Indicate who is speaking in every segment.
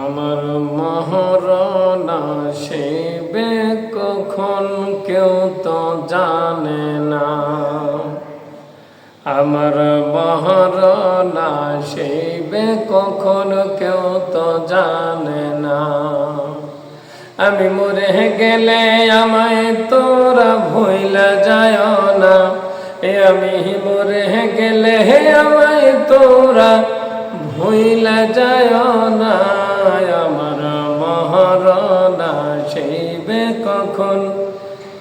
Speaker 1: আমার মহরণা সেবে কখন কেউ তো জানে না। আমার মহরণা সেবে কখন কেউ তো জানে না। আমি মরে গেলে আমায় তোরা ভইলা যায় না। এ আমি মরে গেলে আমায় তোরা ভইলা যায় না। আমার মহরণা সেইবে কখন?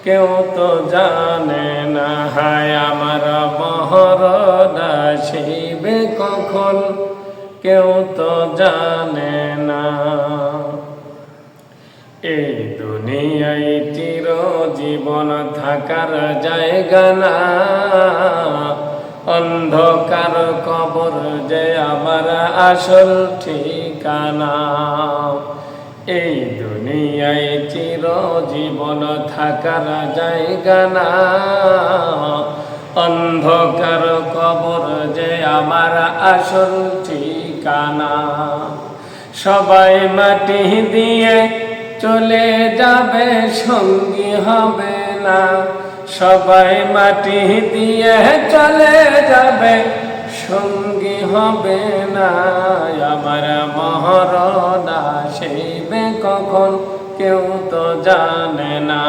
Speaker 1: কেউ তো জানে না, হায় আমার মহরণা সেইবে কখন? কেউ তো জানে না। এই দুনিয়ায় চির জীবন থাকার জায়গা না। অন্ধকার কবর যে আমার আসল ঠিকানা। এই দুনিয়ায় চির জীবন থাকার জায়গা না। অন্ধকার কবর যে আমার আসল ঠিকানা। সবাই মাটি দিয়ে চলে যাবে, সঙ্গী হবে না। সবাই মাটি দিয়ে চলে যাবে, সঙ্গী হবে না। আমার মহরণা সেইবে কখন, কেউ তো জানে না।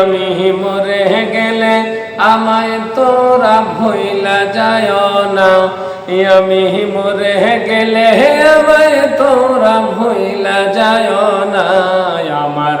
Speaker 1: আমি মরে গেলে আমায় তোরা ভইলা যায় না। আমি মরে গেলে আমায় তোরা ভইলা যায় না। আমার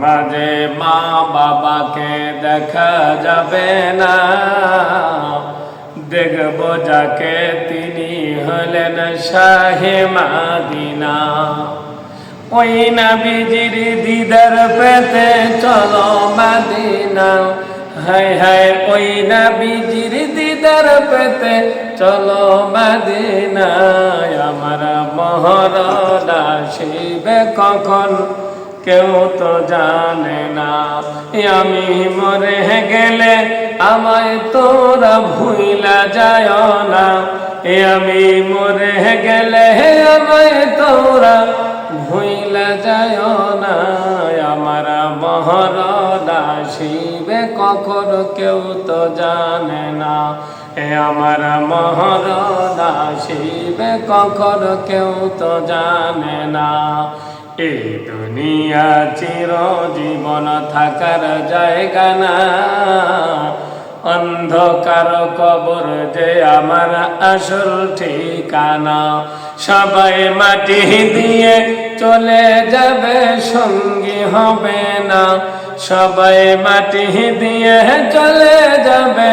Speaker 1: মাঝে মা বাবাকে দেখা যাবে না। দেখব যাকে তিনি হলেন শাহে মাদিনা। ওই নবীজির দিদার পেতে চলো মদিনা। হায় হায়, ওই নবীজির দিদার পেতে চলো মদিনা। আমার মহরদা শিবে কখন? কেউ তো জানে না। আমি মরে গেলে আমায় তোরা ভুইলা যায় না। আমি মরে গেলে হে আমায় তোরা ভুইলা যায় না। আমার মহর শিবে কখন কেউ তো জানে না। এ আমার মহরদা শিবে কখন কেউ তো জানে না। এই দুনিয়া চির জীবন থাকার জায়গা না। অন্ধকার কবর যে আমার আসল ঠিকানা, সবাই মাটি দিয়ে চলে যাবে, সঙ্গী হবে না। সবাই মাটি দিয়ে চলে যাবে,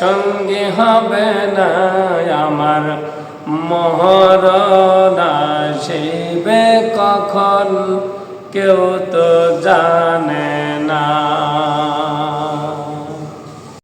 Speaker 1: সঙ্গী হবে না আমার। মহরণা শিবে কখন? কেউ তো জানে না।